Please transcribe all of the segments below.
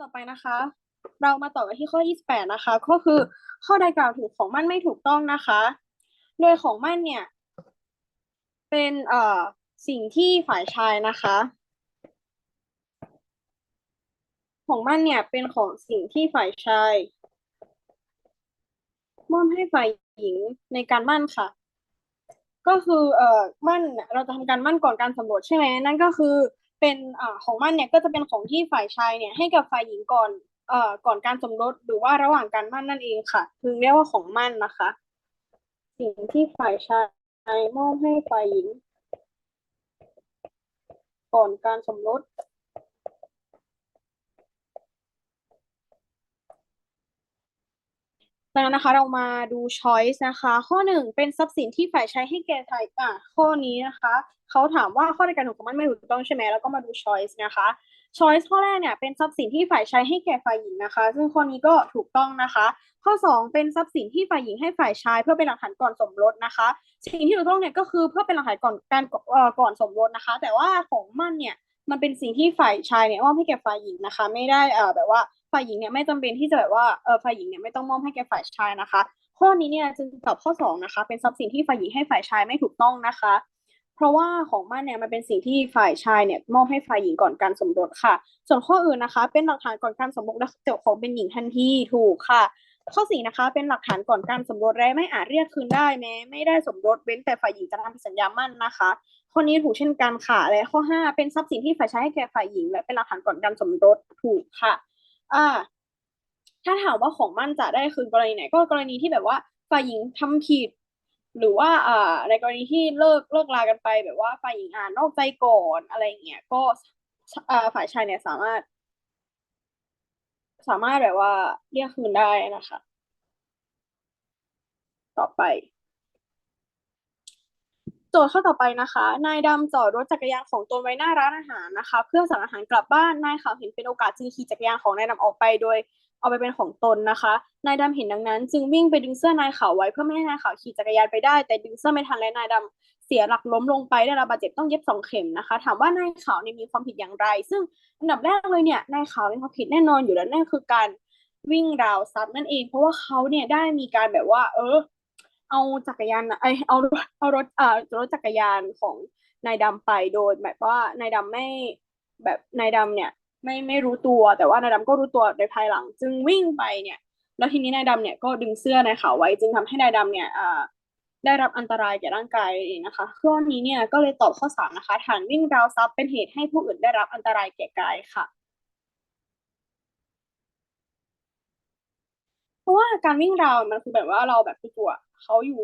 ต่อไปนะคะ เรามาต่อกันที่ข้อ 28 นะคะ ก็คือข้อใดกล่าวถึงของมั่นไม่ถูกต้องนะคะ โดยของมั่นเนี่ย เป็นเอ่อสิ่งที่ฝ่ายชายนะคะ ของมั่นเนี่ยเป็นของสิ่งที่ฝ่ายชายมอบให้ฝ่ายหญิงในการมั่นค่ะ ก็คือเอ่อมั่นเนี่ยเราจะทำการมั่นก่อนการสมรสใช่ไหมนั่นก็คือ เป็นอ่าของมั่นเนี่ยก็จะเป็นของที่ฝ่ายชายเนี่ยให้กับฝ่ายหญิงก่อนเอ่อก่อนการสมรสหรือว่าระหว่างการมั่นนั่นเองค่ะถึงเรียกว่าของมั่นนะคะ สิ่งที่ฝ่ายชายมอบให้ฝ่ายหญิง ก่อนการสมรส ดังนั้นนะคะเรามาดู choice นะคะ ข้อหนึ่งเป็นทรัพย์สินที่ฝ่ายชายให้แก่ฝ่ายอะข้อนี้นะคะเขาถามว่าข้อใดการถูกของมันไม่ถูกต้องใช่ไหมแล้วก็มาดู choice นะคะ choice ข้อแรกเนี่ยเป็นทรัพย์สินที่ฝ่ายชายให้แก่ฝ่ายหญิงนะคะ ซึ่งข้อนี้ก็ถูกต้องนะคะ ข้อสองเป็นทรัพย์สินที่ฝ่ายหญิงให้ฝ่ายชาย เพื่อเป็นหลักฐานก่อนสมรสนะคะ สิ่งที่ถูกต้องเนี่ยก็คือเพื่อเป็นหลักฐานก่อนการเอ่อก่อนสมรสนะคะ แต่ว่าของมั่นเนี่ยมันเป็นสิ่งที่ฝ่ายชายเนี่ยมอบให้แก่ฝ่ายหญิงนะคะ ไม่ได้เอ่อแบบว่า ฝ่ายหญิงเนี่ยไม่จำเป็นที่จะแบบว่าเออฝ่ายหญิงเนี่ยไม่ต้องมอบให้แก่ฝ่ายชายนะคะ ข้อนี้เนี่ยจึงตอบข้อสองนะคะ เป็นทรัพย์สินที่ฝ่ายหญิงให้ฝ่ายชายไม่ถูกต้องนะคะ เพราะว่าของมั่นเนี่ยมันเป็นสิ่งที่ฝ่ายชายเนี่ยมอบให้ฝ่ายหญิงก่อนการสมรสค่ะ ส่วนข้ออื่นนะคะ เป็นหลักฐานก่อนการสมรสและเจ้าของเป็นหญิงทันทีถูกค่ะ ข้อสี่นะคะ เป็นหลักฐานก่อนการสมรสและไม่อาจเรียกคืนได้แม้ไม่ได้สมรสเว้นแต่ฝ่ายหญิงจะทำสัญญามั่นนะคะข้อนี้ถูกเช่นกันค่ะและข้อห้าเป็นทรัพย์สินที่ฝ่ายชายให้แก่ฝ่ายหญิง และเป็นหลักฐานก่อนการสมรสถูกค่ะ อ่า ถ้าถามว่าของมั่นจะได้คืนกรณีไหน ก็กรณีที่แบบว่าฝ่ายหญิงทำผิด หรือว่า อ่า ในกรณีที่เลิกเลิกลากันไป แบบว่าฝ่ายหญิงอ่านนอกใจก่อนอะไรเงี้ยก็อ่าฝ่ายชายเนี่ยสามารถ สามารถแบบว่าเรียกคืนได้นะคะ ต่อไป โจทย์ข้อต่อไปนะคะ นายดำจอดรถจักรยานของตนไว้หน้าร้านอาหารนะคะ เพื่อสั่งอาหารกลับบ้าน นายขาวเห็นเป็นโอกาสจึงขี่จักรยานของนายดำออกไปโดยเอาไปเป็นของตนนะคะ นายดำเห็นดังนั้น จึงวิ่งไปดึงเสื้อนายขาวไว้เพื่อไม่ให้นายขาวขี่จักรยานไปได้ แต่ดึงเสื้อไม่ทันและนายดำเสียหลักล้มลงไปได้รับบาดเจ็บต้องเย็บสองเข็มนะคะ ถามว่านายขาวเนี่ยมีความผิดอย่างไร ซึ่งอันดับแรกเลยเนี่ยนายขาวมีความผิดแน่นอนอยู่แล้วนั่นคือการวิ่งราวทรัพย์นั่นเอง เพราะว่าเขาเนี่ยได้มีการแบบว่า เออ เอาจักรยานไอเอาเอารถเอ่อรถจักรยานของนายดำไปโดยแบบว่านายดำไม่แบบนายดำเนี่ย ไม่ไม่รู้ตัวแต่ว่านายดำก็รู้ตัวในภายหลัง จึงวิ่งไปเนี่ย แล้วทีนี้นายดำเนี่ยก็ดึงเสื้อนายขาวไว้ จึงทำให้นายดำเนี่ยอ่าได้รับอันตรายแก่ร่างกายเองนะคะข้อนี้เนี่ยก็เลยตอบข้อสามนะคะฐานวิ่งราวทรัพย์เป็นเหตุให้ผู้อื่นได้รับอันตรายแก่กายค่ะ เพ ราะว่าการวิ่งราวมันคือแบบว่าเราแบบจู่ๆเขาอยู่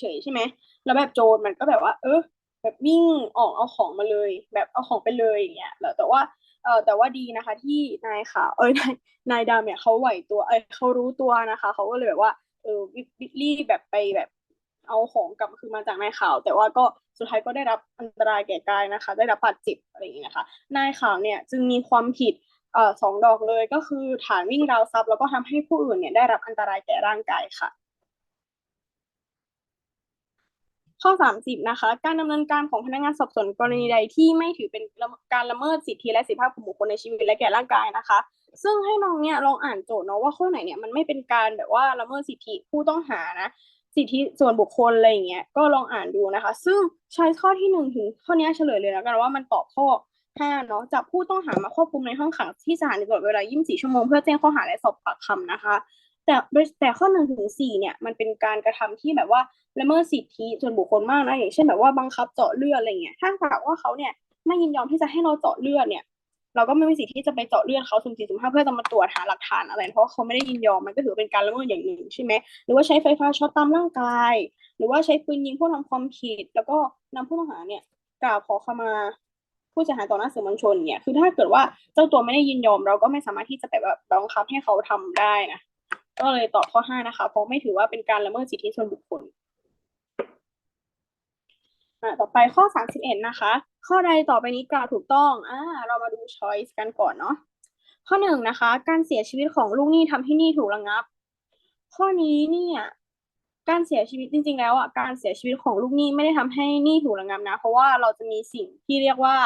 เฉยใช่ไหมแล้วแบบโจรมันก็แบบว่า เออแบบวิ่งออกเอาของมาเลย แบบเอาของไปเลยอย่างเงี้ยแล้วแต่ว่าเออแต่ว่าดีนะคะ ที่นายขาวเอ้ยนายนายดำเนี่ยเขาไหวตัวเอ้ยเขารู้ตัวนะคะเขาก็เลยแบบว่าเออรีบแบบไปแบบเอาของกลับคือมาจากนายขาว แต่ว่าก็สุดท้ายก็ได้รับอันตรายแก่กายนะคะ ได้รับบาดเจ็บอะไรอย่างเงี้ยนะคะ นายขาวเนี่ยจึงมีความผิด สองดอกเลยก็คือฐานวิ่งราวทรัพย์ แล้วก็ทำให้ผู้อื่นเนี่ยได้รับอันตรายแก่ร่างกายค่ะข้อสามสิบนะคะ การดำเนินการของพนักงานสอบสวนกรณีใดที่ไม่ถือเป็นการละเมิดสิทธิและเสรีภาพของบุคคลในชีวิตและแก่ร่างกายนะคะ ซึ่งให้น้องเนี่ยลองอ่านโจทย์เนาะว่าข้อไหนเนี่ยมันไม่เป็นการแบบว่าละเมิดสิทธิผู้ต้องหานะสิทธิส่วนบุคคลอะไรอย่างเงี้ยก็ลองอ่านดูนะคะ ซึ่งใช้ข้อที่หนึ่งถึงข้อนี้เฉลยเลยแล้วกันว่ามันตอบข้อ ห้าเนาะจับผู้ต้องหามาควบคุมในห้องขังที่สถานีตลอดเวลา 24 ชั่วโมงเพื่อแจ้งข้อหาและสอบปากคำนะคะ แต่แต่ข้อหนึ่งถึงสี่เนี่ยมันเป็นการกระทำที่แบบว่าละเมิดสิทธิส่วนบุคคลมากนะอย่างเช่นแบบว่าบังคับเจาะเลือดอะไรเงี้ยถ้าหากว่าเขาเนี่ยไม่ยินยอมที่จะให้เราเจาะเลือดเนี่ยเราก็ไม่มีสิทธิ์ที่จะไปเจาะเลือดเขาสุ่มสี่สุ่มห้าเพื่อจะมาตรวจหาหลักฐานอะไร เพราะเขาไม่ได้ยินยอมมันก็ถือเป็นการละเมิดอย่างหนึ่งใช่ไหมหรือว่าใช้ไฟฟ้าช็อตตามร่างกาย หรือว่าใช้ปืนยิงผู้ทำความผิด แล้วก็นำผู้ต้องหาเนี่ยกล่าวขอขมา ผู้เสียหายต่อหน้าสื่อมวลชนเนี่ยคือถ้าเกิดว่าเจ้าตัวไม่ได้ยินยอม เราก็ไม่สามารถที่จะแบบบังคับให้เขาทำได้นะก็เลยตอบข้อห้านะคะเพราะไม่ถือว่าเป็นการละเมิดสิทธิส่วนบุคคลอ่าต่อไปข้อสามสิบเอ็ดนะคะ ข้อใดต่อไปนี้กล่าวถูกต้องอ่าเรามาดู choice กันก่อนเนาะข้อหนึ่งนะคะ การเสียชีวิตของลูกหนี้ทำให้หนี้ถูกระงับ ข้อนี้เนี่ย การเสียชีวิตจริง ๆ แล้วอะการเสียชีวิตของลูกหนี้ไม่ได้ทำให้หนี้ถูกระงับนะ เพราะว่าเราจะมีสิ่งที่เรียกว่า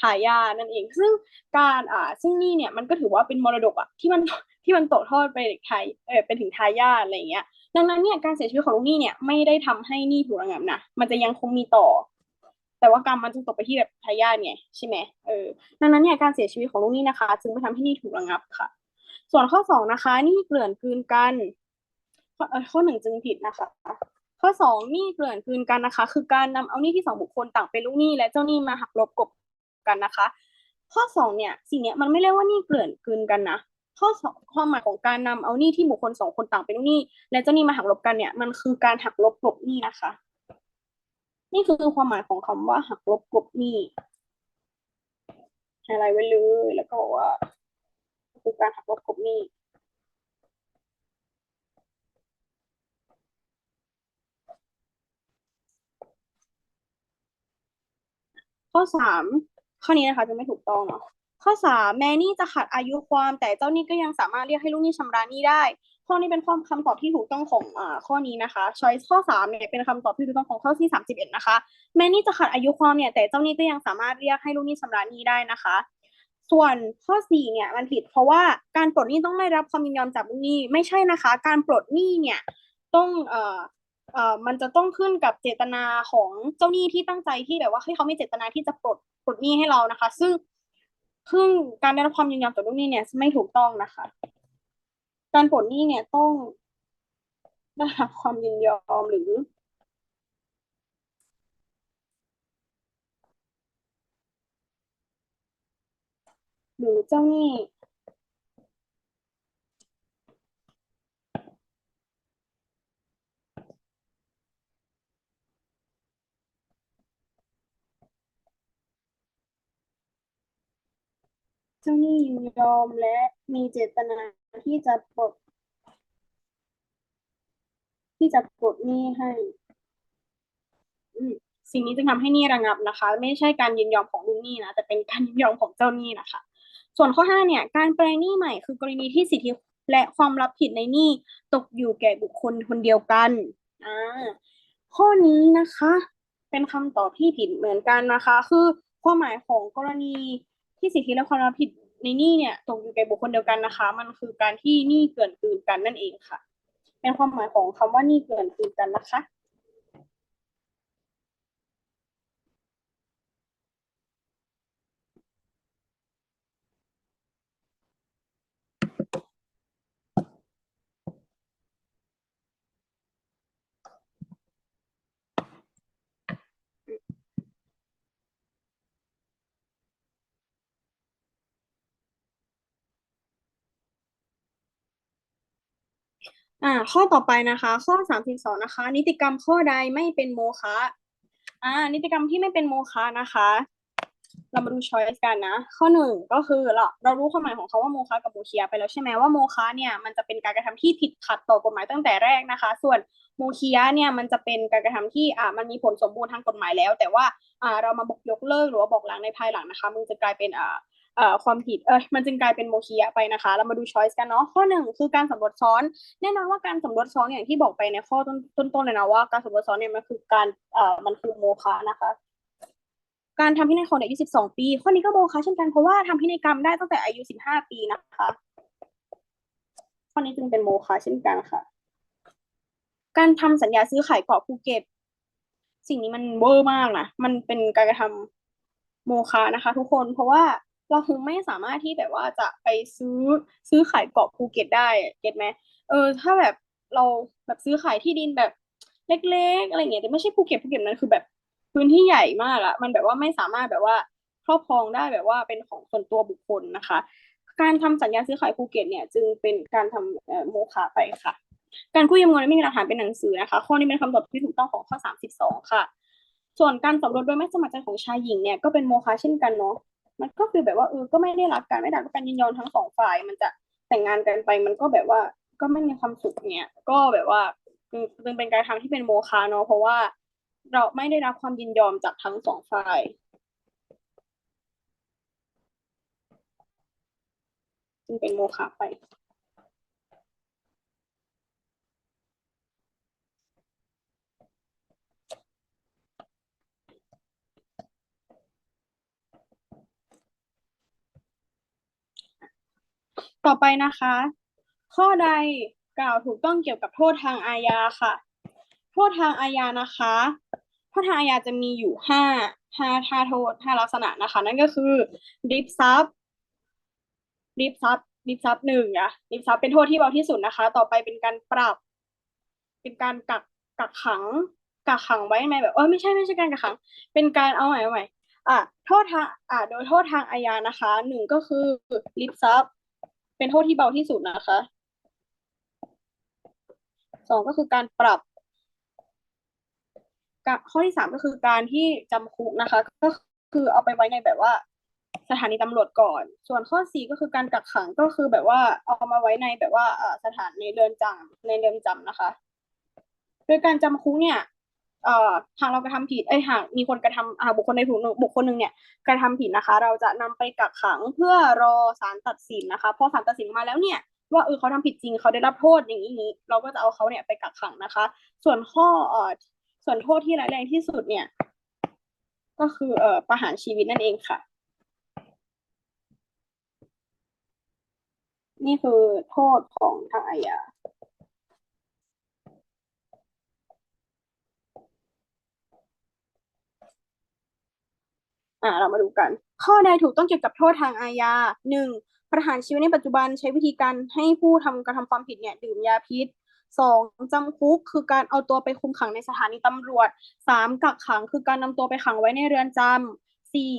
ทายานั่นเอง ซึ่งการอ่าซึ่งหนี่เนี่ยมันก็ถือว่าเป็นมรดกอะที่มันที่มันตกทอดไปทายเออเป็นถึงทายาทอะไรอย่างเงี้ย ดังนั้นเนี่ยการเสียชีวิตของลูกหนี้เนี่ยไม่ได้ทำให้หนี้ถูกระงับนะมันจะยังคงมีต่อ แต่ว่ากรรมมันจะตกไปที่แบบทายาทไงใช่ไหมเออดังนั้นเนี่ยการเสียชีวิตของลูกหนี้นะคะ จึงไม่ทำให้หนี้ถูกระงับค่ะ ส่วนข้อสองนะคะหนี้เกลื่อนกลืนกัน ข้อข้อหนึ่งจึงผิดนะคะ ข้อสองหนี้เกลื่อนกลืนกันนะคะ คือการนำเอาหนี้ที่สองบุคคลต่างเป็นลูกหนี้และเจ้าหนี้มาหักลบกบกันนะคะ ข้อสองเนี่ยสิ่งเนี้ยมันไม่เรียกว่าหนี้เกลื่อนกลืนกันนะข้อสองความหมายของการนำเอาหนี้ที่บุคคลสองคนต่างเป็นลูกหนี้และเจ้าหนี้มาหักลบกันเนี่ยมันคือการหักลบกลบหนี้นะคะ นี่คือความหมายของคำว่าหักลบกลบหนี้อะไรไว้เลยแล้วก็บอกว่าคือการหักลบกลบหนี้ ข้อสามข้อนี้นะคะจะไม่ถูกต้องเนาะข้อสามแม้หนี้จะขาดอายุความแต่เจ้านี้ก็ยังสามารถเรียกให้ลูกนี้ชำระนี้ได้ ข้อนี้เป็นข้อคำตอบที่ถูกต้องของอ่าข้อนี้นะคะ choice ข้อสามเนี่ยเป็นคำตอบที่ถูกต้องของข้อที่สามสิบเอ็ดนะคะแม้หนี้จะขาดอายุความเนี่ยแต่เจ้านี้ก็ยังสามารถเรียกให้ลูกนี้ชำระนี้ได้นะคะส่วนข้อสี่เนี่ยมันผิดเพราะว่าการปลดหนี้ต้องได้รับความยินยอมจากลูกหนี้ไม่ใช่นะคะ การปลดหนี้เนี่ยต้องเอ่อ เอ่อมันจะต้องขึ้นกับเจตนาของเจ้าหนี้ที่ตั้งใจที่แบบว่าให้เขามีเจตนาที่จะปลดปลดหนี้ให้เรานะคะ ซึ่งซึ่งการได้รับความยินยอมจากลูกหนี้เนี่ยไม่ถูกต้องนะคะ การปลดหนี้เนี่ยต้องได้รับความยินยอมหรือหรือเจ้าหนี้ เจ้าหนี้ยินยอมและมีเจตนาที่จะปลดที่จะปลดหนี้ให้สิ่งนี้จึงทำให้หนี้ระงับนะคะ ไม่ใช่การยินยอมของลูกหนี้นะแต่เป็นการยินยอมของเจ้าหนี้นะคะ ส่วนข้อห้าเนี่ย การแปลงหนี้ใหม่คือกรณีที่สิทธิและความรับผิดในหนี้ตกอยู่แก่บุคคลคนเดียวกันอ่าข้อนี้นะคะ เป็นคำตอบที่ผิดเหมือนกันนะคะ คือความหมายของกรณี ที่สิทธิและความรับผิดในหนี้เนี่ยตกอยู่แก่บุคคลเดียวกันนะคะ มันคือการที่หนี้เกินตื่นกันนั่นเองค่ะเป็นความหมายของคำว่าหนี้เกินตื่นกันนะคะ อ่า ข้อต่อไปนะคะ ข้อสามสิบสองนะคะ นิติกรรมข้อใดไม่เป็นโมฆะอ่า นิติกรรมที่ไม่เป็นโมฆะนะคะ เรามาดูช้อยส์กันนะ ข้อหนึ่งก็คือเราเรารู้ความหมายของเขาว่าโมฆะกับโมคียไปแล้วใช่ไหมว่าโมฆะเนี่ยมันจะเป็นการกระทำที่ผิดขัดต่อกฎหมายตั้งแต่แรกนะคะ ส่วนโมคียเนี่ยมันจะเป็นการกระทำที่อ่ามันมีผลสมบูรณ์ทางกฎหมายแล้ว แต่ว่าอ่าเรามาบอกยกเลิกหรือว่าบอกหล้างในภายหลังนะคะ มันจะกลายเป็นอ่า ความผิดเออมันจึงกลายเป็นโมคียะไปนะคะ เรามาดูช้อยส์กันเนาะข้อหนึ่งคือการสำรวจซ้อนแน่นอนว่าการสำรวจซ้อนอย่างที่บอกไปในข้อต้นต้นๆเลยนะว่า การสำรวจซ้อนเนี่ยมันคือการเอ่อมันคือโมฆะนะคะ การทำพินัยของเด็กอายุ12 ปี ข้อนี้ก็โมฆะเช่นกันเพราะว่าทำพินัยกรรมได้ตั้งแต่อายุ 15 ปีนะคะ ข้อนี้จึงเป็นโมฆะเช่นกันค่ะ การทำสัญญาซื้อขายเกาะภูเก็ตสิ่งนี้มันเวอร์มากนะ มันเป็นการกระทำโมฆะนะคะ ทุกคน เพราะว่า เราคงไม่สามารถที่แบบว่าจะไปซื้อซื้อขายเกาะภูเก็ตได้เก็ตไหมเออ ถ้าแบบเราแบบซื้อขายที่ดินแบบเล็ก ๆ อะไรเงี้ยแต่ไม่ใช่ภูเก็ตภูเก็ตมันคือแบบพื้นที่ใหญ่มากอะมันแบบว่าไม่สามารถแบบว่าครอบครองได้แบบว่าเป็นของส่วนตัวบุคคลนะคะ การทำสัญญาซื้อขายภูเก็ตเนี่ยจึงเป็นการทำโมฆะไปค่ะ การกู้ยืมเงินไม่มีหลักฐานเป็นหนังสือนะคะ ข้อนี้เป็นคำตอบที่ถูกต้องของข้อ 32 ค่ะ ส่วนการสมรสโดยไม่สมัครใจของชายหญิงเนี่ยก็เป็นโมฆะเช่นกันเนาะ มันก็คือแบบว่าเออก็ไม่ได้รับการไม่ได้รับการยินยอมทั้งสองฝ่ายมันจะแต่งงานกันไป มันก็แบบว่าก็ไม่มีความสุขเนี่ยก็แบบว่าจึงเป็นการทำที่เป็นโมฆะเนาะเพราะว่าเราไม่ได้รับความยินยอมจากทั้งสองฝ่ายจึงเป็นโมฆะไป ต่อไปนะคะ ข้อใดกล่าวถูกต้องเกี่ยวกับโทษทางอาญาค่ะ โทษทางอาญานะคะโทษทางอาญาจะมีอยู่ห้าห้าท่าโทษห้าลักษณะนะคะ นั่นก็คือริบทรัพย์ริบทรัพย์ริบทรัพย์หนึ่งอะริบทรัพย์เป็นโทษที่เบาที่สุดนะคะ ต่อไปเป็นการปรับ เป็นการกักกักขังกักขังไว้ในแบบเออไม่ใช่ไม่ใช่การกักขัง เป็นการเอาใหม่เอาใหม่อะโทษทางอะโดยโทษทางอาญานะคะหนึ่งก็คือริบทรัพย์ เป็นโทษที่เบาที่สุดนะคะสองก็คือการปรับข้อที่สามก็คือการที่จำคุกนะคะ ก็คือเอาไปไว้ในแบบว่าสถานีตำรวจก่อน ส่วนข้อสี่ก็คือการกักขังก็คือแบบว่าเอามาไว้ในแบบว่าสถานในเรือนจำในเรือนจำนะคะ โดยการจำคุกเนี่ย เอ่อหากเรากระทำผิดเอ้ยหากมีคนกระทำบุคคลในถูกบุคคลหนึ่งเนี่ยกระทำผิดนะคะ เราจะนำไปกักขังเพื่อรอศาลตัดสินนะคะพอศาลตัดสินมาแล้วเนี่ยว่าเออเขาทำผิดจริงเขาได้รับโทษอย่างนี้อย่างนี้เราก็จะเอาเขาเนี่ยไปกักขังนะคะ ส่วนข้อเอ่อส่วนโทษที่ร้ายแรงที่สุดเนี่ย ก็คือเอ่อประหารชีวิตนั่นเองค่ะ นี่คือโทษของทางอาญา อ่าเรามาดูกัน ข้อใดถูกต้องเกี่ยวกับโทษทางอาญาหนึ่งประหารชีวิตในปัจจุบันใช้วิธีการให้ผู้ทำกระทำความผิดเนี่ยดื่มยาพิษสองจำคุกคือการเอาตัวไปคุมขังในสถานีตำรวจสามกักขังคือการนำตัวไปขังไว้ในเรือนจำสี่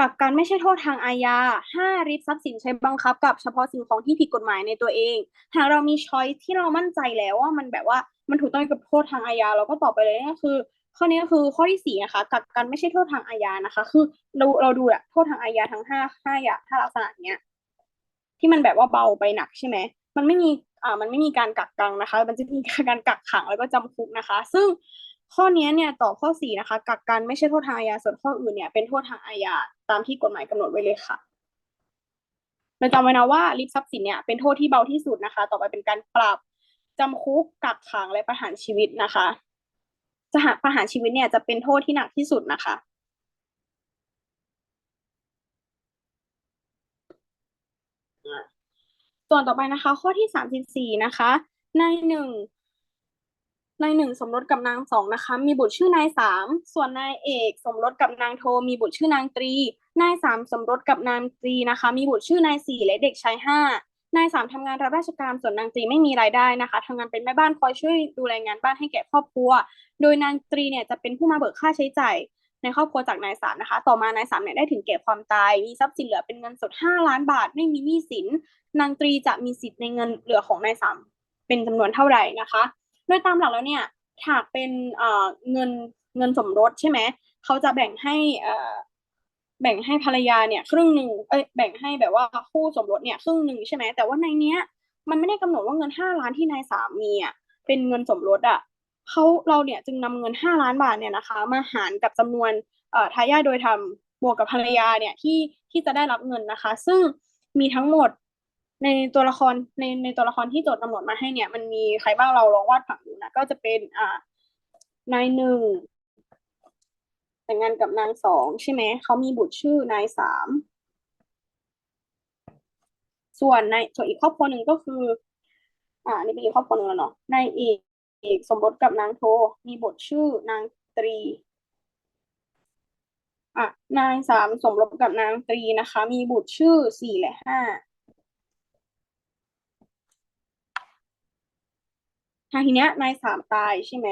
กักกันไม่ใช่โทษทางอาญาห้าริบทรัพย์สินใช้บังคับกับเฉพาะสิ่งของที่ผิดกฎหมายในตัวเอง หากเรามีช้อยที่เรามั่นใจแล้วว่ามันแบบว่ามันถูกต้องกับโทษทางอาญาเราก็ตอบไปเลยก็คือ ข้อนี้ก็คือข้อที่สี่นะคะกักกันไม่ใช่โทษทางอาญานะคะ คือเราเราดูอะโทษทางอาญาทั้งห้าห้าอย่างห้าลักษณะเนี้ย ที่มันแบบว่าเบาไปหนักใช่ไหมมันไม่มีอ่ามันไม่มีการกักกันนะคะ มันจะมีการกักขังแล้วก็จำคุกนะคะ ซึ่งข้อนี้เนี่ยตอบข้อสี่นะคะ กักกันไม่ใช่โทษทางอาญาส่วนข้ออื่นเนี่ยเป็นโทษทางอาญาตามที่กฎหมายกำหนดไว้เลยค่ะเราจำไว้นะว่าริบทรัพย์สินเนี่ยเป็นโทษที่เบาที่สุดนะคะ ต่อไปเป็นการปรับจำคุกกักขังและประหารชีวิตนะคะ จะหาประหารชีวิตเนี่ยจะเป็นโทษที่หนักที่สุดนะคะ ส่วนต่อไปนะคะ ข้อที่สามสิบสี่นะคะนายหนึ่งนายหนึ่งสมรสกับนางสองนะคะ มีบุตรชื่อนายสามส่วนนายเอกสมรสกับนางโท มีบุตรชื่อนางตรีนายสามสมรสกับนางตรีนะคะ มีบุตรชื่อนายสี่และเด็กชายห้า นายสามทำงานรับราชการส่วนนางตรีไม่มีรายได้นะคะทำงานเป็นแม่บ้านคอยช่วยดูแลงานบ้านให้แก่ครอบครัว โดยนางตรีเนี่ยจะเป็นผู้มาเบิกค่าใช้จ่ายในครอบครัวจากนายสามนะคะ ต่อมานายสามเนี่ยได้ถึงแก่ความตาย มีทรัพย์สินเหลือเป็นเงินสดห้าล้านบาท ไม่มีหนี้สิน นางตรีจะมีสิทธิ์ในเงินเหลือของนายสามเป็นจำนวนเท่าไหร่นะคะ โดยตามหลักแล้วเนี่ยหากเป็นเอ่อเงินเงินสมรสใช่ไหม เขาจะแบ่งให้ แบ่งให้ภรรยาเนี่ยครึ่งหนึ่งเอ้ยแบ่งให้แบบว่าคู่สมรสเนี่ยครึ่งหนึ่งใช่ไหมแต่ว่าในเนี้ย มันไม่ได้กำหนดว่าเงินห้าล้านที่นายสามีอะเป็นเงินสมรสอะเขาเราเนี่ยจึงนำเงินห้าล้านบาทเนี่ยนะคะ มาหารกับจำนวนเอ่อทายาทโดยธรรมบวกกับภรรยาเนี่ยที่ที่จะได้รับเงินนะคะ ซึ่งมีทั้งหมดในตัวละครในในตัวละครที่โจทย์กำหนดมาให้เนี่ย มันมีใครบ้างเราลองวาดผังดูนะก็จะเป็นอ่านายหนึ่ง แต่งงานกับนางสองใช่ไหมเขามีบุตรชื่อนายสามส่วนในส่วนอีกครอบครัวหนึ่งก็คือ อ่านี่เป็นอีกครอบครัวหนึ่งแล้วเนาะนายเอกเอกสมรสกับนางโท มีบุตรชื่อนางตรีอะนายสามสมรสกับนางตรีนะคะ มีบุตรชื่อสี่และห้าทางทีเนี้ยนายสามตายใช่ไหม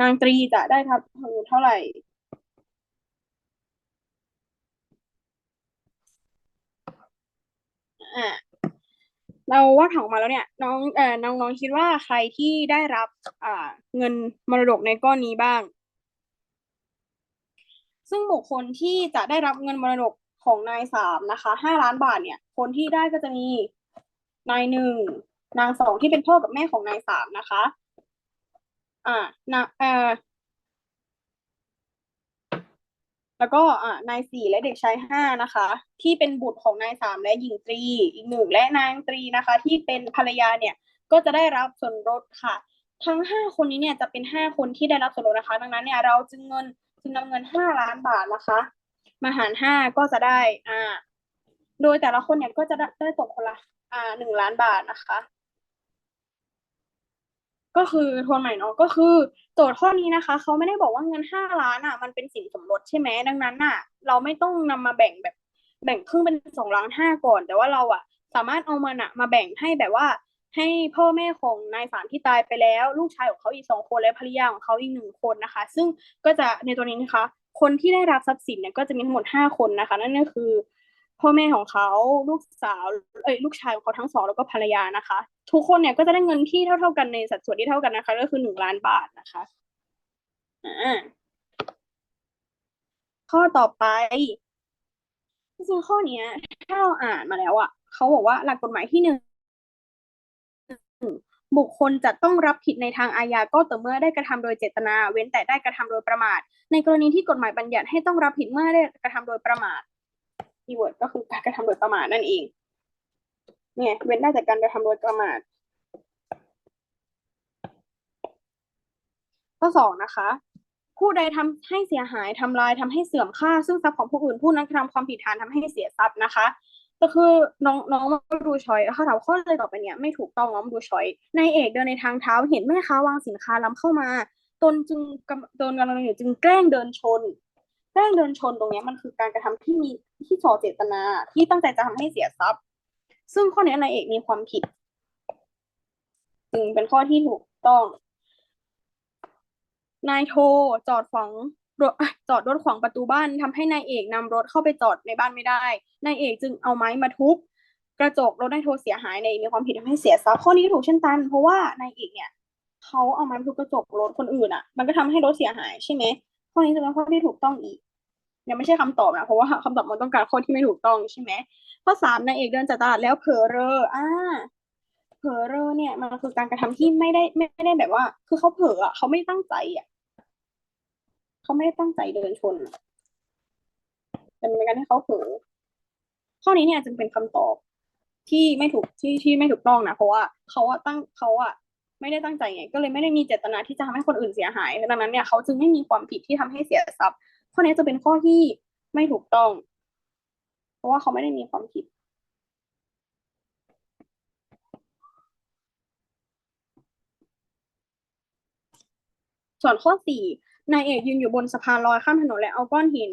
นางตรีจะได้ทับเงินเท่าไหร่ อ่าเราวาดผังออกมาแล้วเนี่ย น้องเอ่อน้องน้องคิดว่าใครที่ได้รับอ่าเงินมรดกในก้อนนี้บ้าง ซึ่งบุคคลที่จะได้รับเงินมรดกของนายสามนะคะห้าล้านบาทเนี่ย คนที่ได้ก็จะมีนายหนึ่งนางสองที่เป็นพ่อกับแม่ของนายสามนะคะ อ่านาเอ่อแล้วก็อ่านายสี่และเด็กชายห้านะคะ ที่เป็นบุตรของนายสามและหญิงตรี อีกหนึ่งและนางตรีนะคะ ที่เป็นภรรยาเนี่ยก็จะได้รับส่วนลดค่ะ ทั้งห้าคนนี้เนี่ยจะเป็นห้าคนที่ได้รับส่วนลดนะคะ ดังนั้นเนี่ยเราจึงเงินจึงนำเงินห้าล้านบาทนะคะมาหารห้าก็จะได้อ่า โดยแต่ละคนเนี่ยก็จะได้ได้ตกคนละอ่าหนึ่งล้านบาทนะคะ ก็คือทวนใหม่เนาะก็คือ โจทย์ข้อนี้นะคะเขาไม่ได้บอกว่าเงินห้าล้านอะ มันเป็นสินสมรสใช่ไหมดังนั้นอะ เราไม่ต้องนำมาแบ่งแบบแบ่งครึ่งเป็นสองล้านห้าก่อน แต่ว่าเราอะ สามารถเอามันอะมาแบ่งให้แบบว่า ให้พ่อแม่ของนายสารที่ตายไปแล้ว ลูกชายของเขาอีกสองคนและภรรยาของเขาอีกหนึ่งคนนะคะ ซึ่งก็จะในตัวนี้นะคะ คนที่ได้รับทรัพย์สินเนี่ยก็จะมีทั้งหมดห้าคนนะคะ นั่นก็คือ พ่อแม่ของเขาลูกสาวเอ้ยลูกชายของเขาทั้งสองแล้วก็ภรรยานะคะ ทุกคนเนี่ยก็จะได้เงินที่เท่าเท่ากันในสัดส่วนที่เท่ากันนะคะ ก็คือหนึ่งล้านบาทนะคะอ่าข้อต่อไปจริงข้อเนี้ยถ้าเราอ่านมาแล้วอะเขาบอกว่าหลักกฎหมายที่หนึ่งบุคคลจะต้องรับผิดในทางอาญาก็ต่อเมื่อได้กระทำโดยเจตนา เว้นแต่ได้กระทำโดยประมาท ในกรณีที่กฎหมายบัญญัติให้ต้องรับผิดเมื่อได้กระทำโดยประมาท ย์เวิร์ดก็คือการกระทำโดยประมาทนั่นเอง เนี่ยเว้นได้จากการกระทำโดยประมาทข้อสองนะคะ ผู้ใดทำให้เสียหายทำลายทำให้เสื่อมค่า ซึ่งทรัพย์ของผู้อื่นผู้นั้นกระทำความผิดฐานทำให้เสียทรัพย์นะคะ ก็คือน้องน้องมาดูชอยเขาถามข้อเลยต่อไปเนี่ยไม่ถูกต้องน้องดูชอยนายเอกเดินในทางเท้าเห็นแม่ค้าวางสินค้าล้ำเข้ามา ตนจึงกำตนกำลังอยู่จึงแกล้งเดินชน แกล้งเดินชนตรงนี้มันคือการกระทำที่มีที่ส่อเจตนา ที่ตั้งใจจะทำให้เสียทรัพย์ ซึ่งข้อนี้นายเอกมีความผิดจึงเป็นข้อที่ถูกต้อง นายโทจอดขวางรถจอดรถขวางประตูบ้านทำให้นายเอกนำรถเข้าไปจอดในบ้านไม่ได้ นายเอกจึงเอาไม้มาทุบกระจกรถนายโทเสียหายในมีความผิดทำให้เสียทรัพย์ข้อนี้ถูกเช่นกัน เพราะว่านายเอกเนี่ยเขาเอาไม้มาทุบกระจกรถคนอื่นอะ มันก็ทำให้รถเสียหายใช่ไหม ข้อนี้จะเป็นข้อที่ถูกต้องอีกยังไม่ใช่คำตอบนะเพราะว่าคำตอบมันต้องการข้อที่ไม่ถูกต้องใช่ไหมข้อสามนายเอกเดินจากตลาดแล้วเผลอเรออ่าเผลอเรอเนี่ยมันคือการกระทำที่ไม่ได้ไม่ได้แบบว่า คือเขาเผลออะเขาไม่ตั้งใจอะเขาไม่ได้ตั้งใจเดินชนแต่มันเป็นการที่เขาเผลอข้อนี้เนี่ยจึงเป็นคำตอบที่ไม่ถูกที่ที่ไม่ถูกต้องนะเพราะว่าเขาอะตั้งเขาอะ ไม่ได้ตั้งใจไงก็เลยไม่ได้มีเจตนาที่จะทำให้คนอื่นเสียหาย ดังนั้นเนี่ยเขาจึงไม่มีความผิดที่ทำให้เสียทรัพย์ ข้อนี้จะเป็นข้อที่ไม่ถูกต้อง เพราะว่าเขาไม่ได้มีความผิดส่วนข้อสี่นายเอกยืนอยู่บนสะพานลอยข้ามถนนและเอาก้อนหิน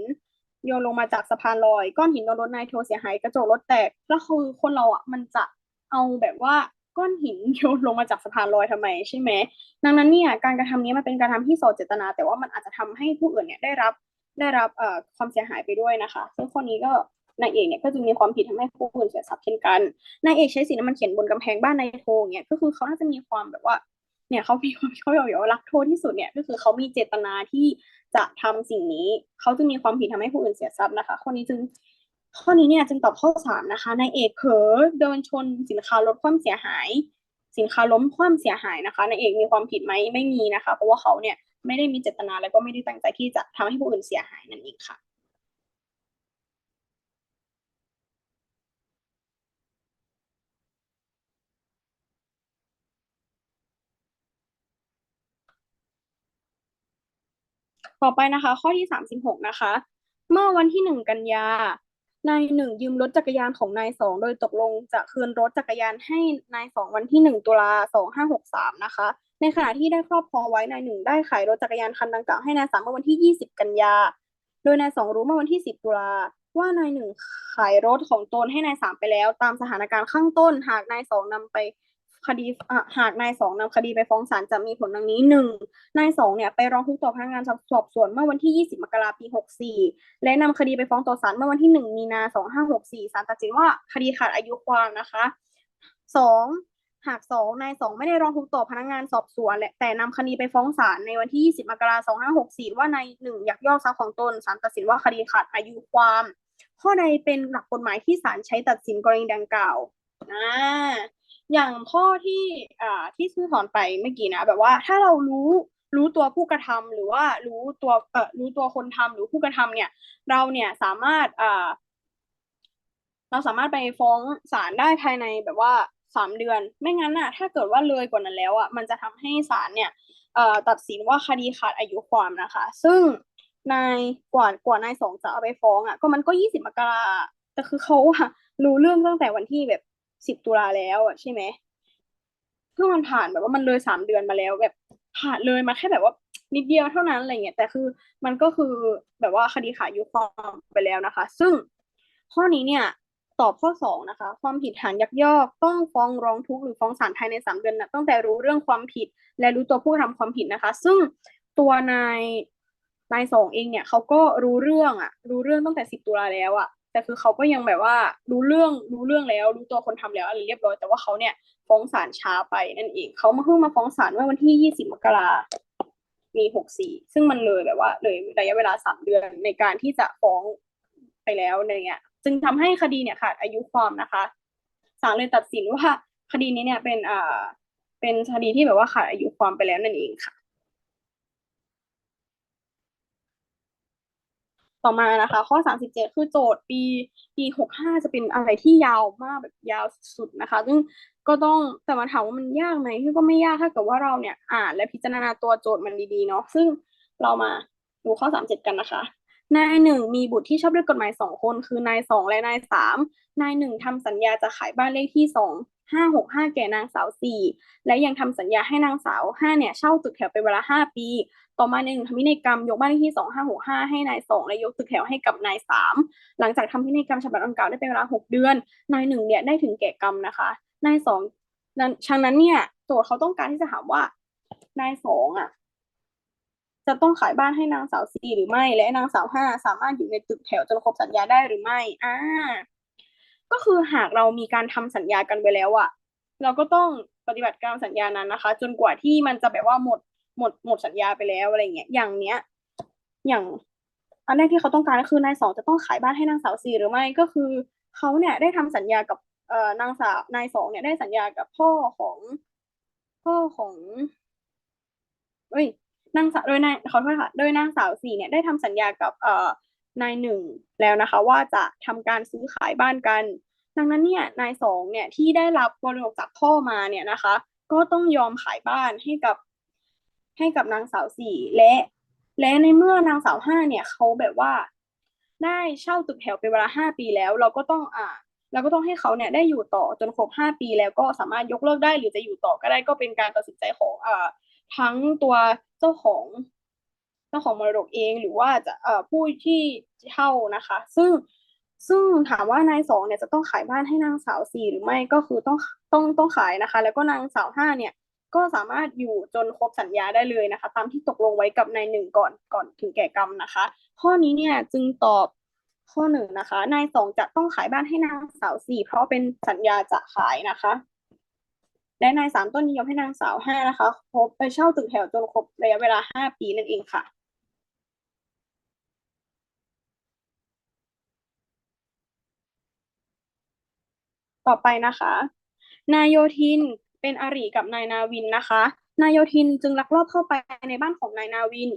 โยนลงมาจากสะพานลอย ก้อนหินโดนรถนายโทเสียหายกระจกรถแตกแล้วคือคนเราอะมันจะเอาแบบว่า ก้อนหินโยนลงมาจากสะพานลอยทำไมใช่ไหมดังนั้นเนี่ยการกระทำนี้มันเป็นการทำที่ส่อเจตนา แต่ว่ามันอาจจะทำให้ผู้อื่นเนี่ยได้รับได้รับเอ่อความเสียหายไปด้วยนะคะซึ่งข้อนี้ก็นายเอกเนี่ยก็จะมีความผิดทำให้ผู้อื่นเสียทรัพย์เช่นกันนายเอกใช้สีน้ำมันเขียนบนกำแพงบ้านนายโทเนี่ยก็คือเขาน่าจะมีความแบบว่าเนี่ยเขามีความเขาอกว่ารักโทษที่สุดเนี่ยก็คือเขามีเจตนาที่จะทำสิ่งนี้ เขาจึงมีความผิดทำให้ผู้อื่นเสียทรัพย์นะคะข้อนี้จึง ข้อนี้เนี่ยจึงตอบข้อสามนะคะนายเอกเผลอเดินชนสินค้าลดความเสียหาย สินค้าล้มความเสียหายนะคะนายเอกมีความผิดไหมไม่มีนะคะ เพราะว่าเขาเนี่ยไม่ได้มีเจตนาและก็ไม่ได้ตั้งใจที่จะทำให้ผู้อื่นเสียหายนั่นเองค่ะต่อไปนะคะ ข้อที่สามสิบหกนะคะ เมื่อวันที่หนึ่งกันยา นายหนึ่งยืมรถจักรยานของนายสองโดยตกลงจะคืนรถจักรยานให้นายสองวันที่หนึ่งตุลาสองห้าหกสามนะคะ ในขณะที่ได้ครอบครองไว้นายหนึ่งได้ขายรถจักรยานคันดังกล่าวให้นายสามเมื่อวันที่ยี่สิบกันยา โดยนายสองรู้เมื่อวันที่สิบตุลาว่านายหนึ่งขายรถของตนให้นายสามไปแล้ว ตามสถานการณ์ข้างต้น หากนายสองนำไป คดีหากนายสองนำคดีไปฟ้องศาลจะมีผลดังนี้หนึ่งนายสองเนี่ยไปร้องทุกข์ต่อพนักงานสอบสวนเมื่อวันที่ 20 มกราคมปี 64 และนำคดีไปฟ้องต่อศาลเมื่อวันที่ 1 มีนา 2564ศาลตัดสินว่าคดีขาดอายุความนะคะสองหากสองนายสองไม่ได้ร้องทุกข์ต่อพนักงานสอบสวนและแต่นำคดีไปฟ้องศาลในวันที่ 20 มกราคม 2564 ว่านายหนึ่งยักยอกทรัพย์ของตนศาลตัดสินว่าคดีขาดอายุความ ข้อใดเป็นหลักกฎหมายที่ศาลใช้ตัดสินกรณีดังกล่าวอ่า อย่างข้อที่อ่าที่ชื่อสอนไปเมื่อกี้นะ แบบว่าถ้าเรารู้รู้ตัวผู้กระทำหรือว่ารู้ตัวเอ่อรู้ตัวคนทำหรือผู้กระทำเนี่ย เราเนี่ยสามารถอ่าเราสามารถไปฟ้องศาลได้ภายในแบบว่าสามเดือน ไม่งั้นน่ะ ถ้าเกิดว่าเลยกว่านั้นแล้วอะมันจะทำให้ศาลเนี่ยเอ่อตัดสินว่าคดีขาดอายุความนะคะ ซึ่งนายกว่ากว่านายสองจะเอาไปฟ้องอะ ก็มันก็ยี่สิบมกราแต่คือเขาอะรู้เรื่องตั้งแต่วันที่แบบ สิบตุลาแล้วอะใช่ไหมเพิ่งมันผ่านแบบว่ามันเลยสามเดือนมาแล้ว แบบผ่านเลยมาแค่แบบว่านิดเดียวเท่านั้นอะไรเงี้ยแต่คือมันก็คือแบบว่าคดีขาดอายุความไปแล้วนะคะ ซึ่งข้อนี้เนี่ยตอบข้อสองนะคะ ความผิดฐานยักยอกต้องฟ้องร้องทุกข์หรือฟ้องศาลภายในสามเดือนนะตั้งแต่รู้เรื่องความผิด และรู้ตัวผู้กระทำความผิดนะคะ ซึ่งตัวนายนายสองเองเนี่ยเขาก็รู้เรื่องอะรู้เรื่องตั้งแต่สิบตุลาแล้วอะ แต่คือเขาก็ยังแบบว่ารู้เรื่องรู้เรื่องแล้ว รู้ตัวคนทำแล้วอะไรเรียบร้อย แต่ว่าเขาเนี่ยฟ้องศาลช้าไปนั่นเองเขามาเพิ่งมาฟ้องศาลเมื่อวันที่ยี่สิบมกรามีหกสี่ซึ่งมันเลยแบบว่า เลยระยะเวลาสามเดือนในการที่จะฟ้องไปแล้วในเงี้ยจึงทำให้คดีเนี่ยขาดอายุความนะคะศาลเลยตัดสินว่าคดีนี้เนี่ยเป็นอ่าเป็นคดีที่แบบว่าขาดอายุความไปแล้วนั่นเองค่ะ ต่อมานะคะ ข้อสามสิบเจ็ดคือโจทย์ปีปีหกห้าจะเป็นอะไรที่ยาวมากแบบยาวสุดนะคะ ซึ่งก็ต้องแต่มาถามว่ามันยากไหมที่ก็ไม่ยากถ้าเกิดว่าเราเนี่ยอ่านและพิจารณาตัวโจทย์มันดีๆเนาะซึ่งเรามาดูข้อสามเจ็ดกันนะคะนายหนึ่งมีบุตรที่ชอบด้วยกฎหมายสองคนคือนายสองและนายสามนายหนึ่งทำสัญญาจะขายบ้านเลขที่สองห้าหกห้าแก่นางสาวสี่และยังทำสัญญาให้นางสาวห้าเนี่ยเช่าตึกแถวเป็นเวลาห้าปี ต่อมาในหนึ่งทำพินัยกรรมยกบ้านเลขที่สองห้าหกห้าให้นายสองและยกตึกแถวให้กับนายสามหลังจากทำพินัยกรรมฉบับดังกล่าวได้เป็นเวลาหกเดือน นายหนึ่งเนี่ยได้ถึงแก่กรรมนะคะนายสองนั้นฉะนั้นเนี่ยโจทย์เขาต้องการที่จะถามว่านายสองอะจะต้องขายบ้านให้นางสาวสี่หรือไม่ และนางสาวห้าสามารถอยู่ในตึกแถวจนครบสัญญาได้หรือไม่อ่าก็คือหากเรามีการทำสัญญากันไปแล้วอะเราก็ต้องปฏิบัติการสัญญานั้นนะคะ จนกว่าที่มันจะแบบว่าหมด หมดหมดสัญญาไปแล้วอะไรเงี้ยอย่างเนี้ย อย่างอันแรกที่เขาต้องการก็คือนายสองจะต้องขายบ้านให้นางสาวสี่หรือไม่ก็คือเขาเนี่ยได้ทำสัญญากับเอ่อนางสาวนายสองเนี่ยได้สัญญากับพ่อของพ่อของเอ้ยนางสาวโดยนายขอโทษค่ะโดยนางสาวสี่เนี่ยได้ทำสัญญากับเอ่อนายหนึ่งแล้วนะคะ ว่าจะทำการซื้อขายบ้านกัน ดังนั้นเนี่ยนายสองเนี่ยที่ได้รับมรดกจากพ่อมาเนี่ยนะคะ ก็ต้องยอมขายบ้านให้กับ ให้กับนางสาวสี่และ และในเมื่อนางสาวห้าเนี่ยเขาแบบว่า ได้เช่าตึกแถวเป็นเวลาห้าปีแล้ว เราก็ต้องอ่าเราก็ต้องให้เขาเนี่ยได้อยู่ต่อจนครบห้าปีแล้วก็สามารถยกเลิกได้หรือจะอยู่ต่อก็ได้ก็เป็นการตัดสินใจของอ่าทั้งตัวเจ้าของเจ้าของมรดกเองหรือว่าจะเอ่อผู้ที่เช่านะคะ ซึ่งซึ่งถามว่านายสองเนี่ยจะต้องขายบ้านให้นางสาวสี่หรือไม่ก็คือต้องต้องต้องขายนะคะ แล้วก็นางสาวห้าเนี่ย ก็สามารถอยู่จนครบสัญญาได้เลยนะคะ ตามที่ตกลงไว้กับนายหนึ่งก่อนก่อนถึงแก่กรรมนะคะ ข้อนี้เนี่ยจึงตอบข้อหนึ่งนะคะ นายสองจะต้องขายบ้านให้นางสาวสี่เพราะเป็นสัญญาจะขายนะคะ และนายสามต้นนิยมให้นางสาวห้านะคะครบไปเช่าตึกแถวจนครบระยะเวลาห้าปีนั่นเองค่ะต่อไปนะคะ นายโยธิน เป็นอริกับนายนาวินนะคะ นายโยธินจึงลักลอบเข้าไปในบ้านของนายนาวิน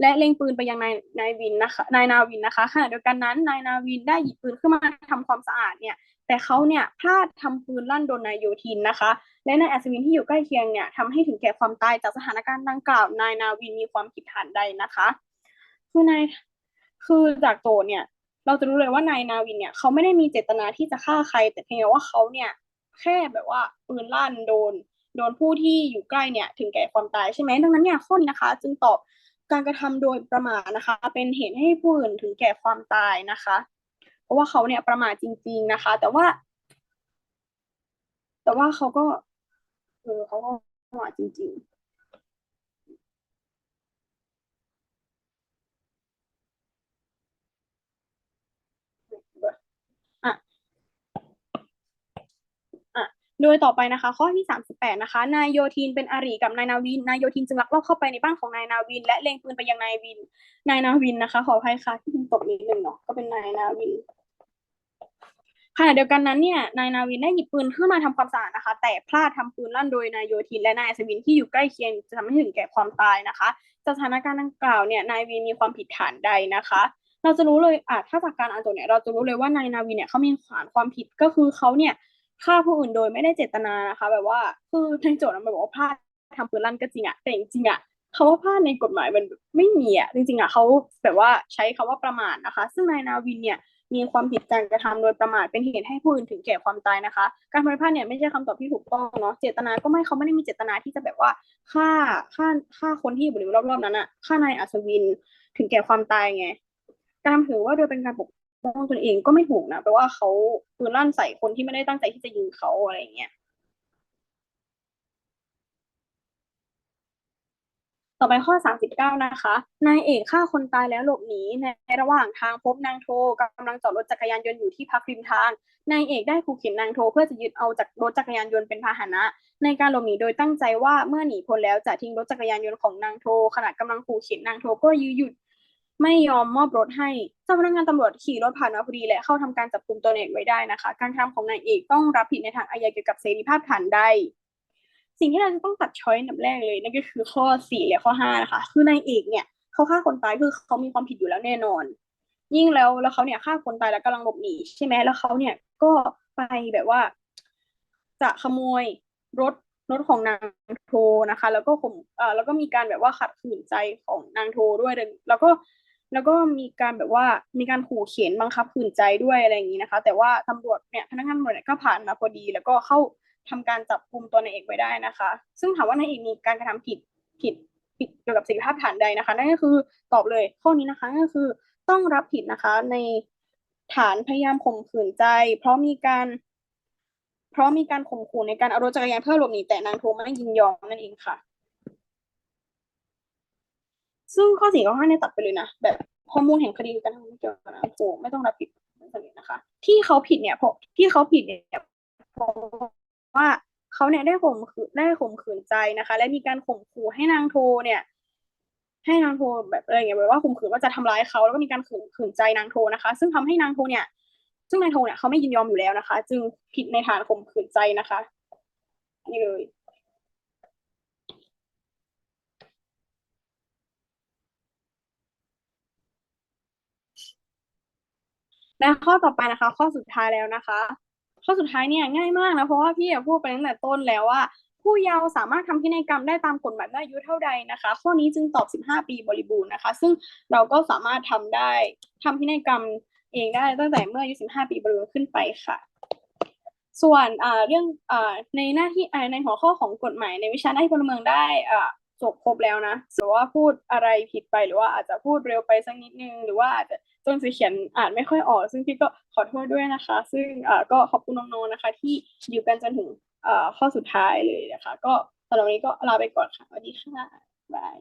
และเล็งปืนไปยังนายนายวินนะคะนายนาวินนะคะขณะเดียวกันนั้นนายนาวินได้หยิบปืนขึ้นมาทำความสะอาดเนี่ย แต่เขาเนี่ยพลาดทำปืนลั่นโดนนายโยธินนะคะ และนายอัศวินที่อยู่ใกล้เคียงเนี่ยทำให้ถึงแก่ความตายจากสถานการณ์ดังกล่าวนายนาวินมีความผิดฐานใดนะคะคือนายคือจากโจเนี่ยเราจะรู้เลยว่านายนาวินเนี่ยเขาไม่ได้มีเจตนาที่จะฆ่าใคร แต่เพียงแต่ว่าเขาเนี่ย แค่แบบว่าปืนลั่นโดน โดนผู้ที่อยู่ใกล้เนี่ย ถึงแก่ความตายใช่ไหมดังนั้นเนี่ยข้อนี้นะคะ จึงตอบการกระทำโดยประมาทนะคะ เป็นเหตุให้ผู้อื่นถึงแก่ความตายนะคะ เพราะว่าเขาเนี่ยประมาทจริง ๆนะคะ แต่ว่า แต่ว่าเขาก็เออเขาก็ประมาทจริง ๆ โดยต่อไปนะคะ ข้อที่สามสิบแปดนะคะ นายโยธินเป็นอาริกับนายนาวิน นายโยธินจึงลักลอบเข้าไปในบ้านของนายนาวิน และเล็งปืนไปยังนายวิน นายนาวินนะคะ ขออภัยค่ะที่พิมพ์ตกนิดนึงเนาะก็เป็นนายนาวินขณะเดียวกันนั้นเนี่ยนายนาวินได้หยิบปืนขึ้นมาทำความสะอาดนะคะ แต่พลาดทำปืนลั่นโดยนายโยธินและนายอัศวินที่อยู่ใกล้เคียงจะทำให้ถึงแก่ความตายนะคะสถานการณ์ดังกล่าวเนี่ยนายวินมีความผิดฐานใดนะคะ เราจะรู้เลยอะถ้าจากการอ่านโจทย์เนี่ยเราจะรู้เลยว่านายนาวินเนี่ยเขามีฐานความผิดก็คือเขาเนี่ย ฆ่าผู้อื่นโดยไม่ได้เจตนานะคะ แบบว่าคือในโจทย์มันบอกว่าพลาดทำปืนลั่นก็จริงอะแต่จริงๆอะคำว่าพลาดในกฎหมายมันไม่มีอะจริงๆอะเขาแบบว่าใช้คำว่าประมาทนะคะ ซึ่งนายนาวินเนี่ยมีความผิดการกระทำโดยประมาทเป็นเหตุให้ผู้อื่นถึงแก่ความตายนะคะ การทำพลาดเนี่ยไม่ใช่คำตอบที่ถูกต้องเนาะเจตนาก็ไม่เขาไม่ได้มีเจตนาที่จะแบบว่าฆ่าฆ่าฆ่าคนที่อยู่บริเวณรอบๆนั้นอะฆ่านายอัศวินถึงแก่ความตายไงการถือว่าโดยเป็นการปก ป้องตนเองก็ไม่ถูกนะแปลว่าเขาปืนลั่นใส่คนที่ไม่ได้ตั้งใจที่จะยิงเขาอะไรเงี้ยต่อไปข้อ 39 นะคะ นายเอกฆ่าคนตายแล้วหลบหนี ในระหว่างทางพบนางโทกำลังจอดรถจักรยานยนต์อยู่ที่พักริมทาง นายเอกได้ขู่เข็นนางโทเพื่อจะยึดเอาจากรถจักรยานยนต์เป็นพาหนะ ในการหลบหนีโดยตั้งใจว่าเมื่อหนีพ้นแล้วจะทิ้งรถจักรยานยนต์ของนางโทขณะกำลังขู่เข็นนางโทก็ยื้อหยุด ไม่ยอมมอบรถให้เจ้าพนักงานตำรวจขี่รถผ่านมาพอดีและเข้าทำการจับกลุ่มตัวเอกไว้ได้นะคะ การกระทำของนายเอกต้องรับผิดในทางอาญาเกี่ยวกับเสรีภาพฐานใด สิ่งที่เราจะต้องตัดช้อยอันดับแรกเลยนั่นก็คือข้อสี่และข้อห้านะคะ คือนายเอกเนี่ยเขาฆ่าคนตายคือเขามีความผิดอยู่แล้วแน่นอน ยิ่งแล้วแล้วเขาเนี่ยฆ่าคนตายแล้วกำลังหลบหนีใช่ไหมแล้วเขาเนี่ยก็ไปแบบว่า จะขโมยรถรถของนางโทนะคะ แล้วก็ข่มเอ่อแล้วก็มีการแบบว่าขัดขืนใจของนางโทด้วยแล้วก็ แล้วก็มีการแบบว่ามีการขู่เข็นบังคับขืนใจด้วยอะไรอย่างนี้นะคะ แต่ว่าตำรวจเนี่ยพนักงานตำรวจเนี่ยก็ผ่านมาพอดี แล้วก็เข้าทำการจับกลุ่มตัวนายเอกไว้ได้นะคะ ซึ่งถามว่านายเอกมีการกระทำผิดผิดผิดเกี่ยวกับสิทธิภาพฐานใดนะคะ นั่นก็คือตอบเลยข้อนี้นะคะนั่นก็คือต้องรับผิดนะคะในฐานพยายามข่มขืนใจ เพราะมีการ เพราะมีการข่มขู่ในการเอารถจักรยานเพื่อหลบหนีแต่นางโทไม่ยินยอมนั่นเองค่ะ ซึ่งข้อสี่ข้อห้าเนี่ยตัดไปเลยนะ แบบข้อมูลแห่งคดีการทำเกี่ยวกับนางโทไม่ต้องรับผิดเลยนะคะ ที่เขาผิดเนี่ยเพราะที่เขาผิดเนี่ยเพราะว่าเขาเนี่ยได้ข่มขืนได้ข่มขืนใจนะคะ และมีการข่มขู่ให้นางโทเนี่ย ให้นางโทแบบอะไรเงี้ยแบบว่าข่มขืนว่าจะทำร้ายเขาแล้วก็มีการขืนขืนใจนางโทนะคะ ซึ่งทำให้นางโทเนี่ย ซึ่งนายโทเนี่ยเขาไม่ยินยอมอยู่แล้วนะคะ จึงผิดในฐานข่มขืนใจนะคะ นี่เลย และข้อต่อไปนะคะ ข้อสุดท้ายแล้วนะคะ ข้อสุดท้ายเนี่ยง่ายมากนะเพราะว่าพี่พูดไปตั้งแต่ต้นแล้วว่า ผู้เยาว์สามารถทำพินัยกรรมได้ตามกฎหมายเมื่ออายุเท่าใดนะคะ ข้อนี้จึงตอบ 15 ปีบริบูรณ์นะคะ ซึ่งเราก็สามารถทำได้ทำพินัยกรรมเองได้ตั้งแต่เมื่ออายุ 15 ปีบริบูรณ์ขึ้นไปค่ะส่วนเรื่องในหน้าที่ในหัวข้อของกฎหมาย ในวิชาหน้าที่พลเมืองได้จบครบแล้วนะหรือว่าพูดอะไรผิดไปหรือว่าอาจจะพูดเร็วไปสักนิดนึง หรือว่าอาจจะ จนสีเขียนอ่านไม่ค่อยออก ซึ่งพี่ก็ขอโทษด้วยนะคะ ซึ่งก็ขอบคุณน้องๆนะคะ ที่อยู่กันจนถึงข้อสุดท้ายเลยนะคะ ก็สำหรับวันนี้ก็ลาไปก่อนค่ะสวัสดีค่ะบาย